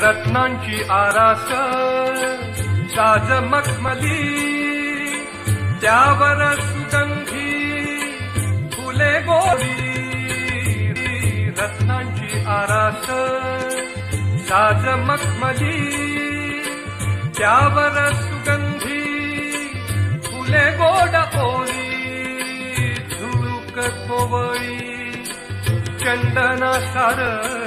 रत्नांची आरास साज मखमली त्यावर सुगंधी फुले गोडी रत्नांची आरास साज मखमली त्यावर सुगंधी फुले गोड ओली झुळूक कोवळी चंदना सारखी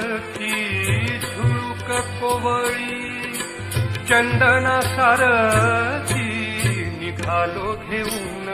चंदना सारखी निघालो घेऊन.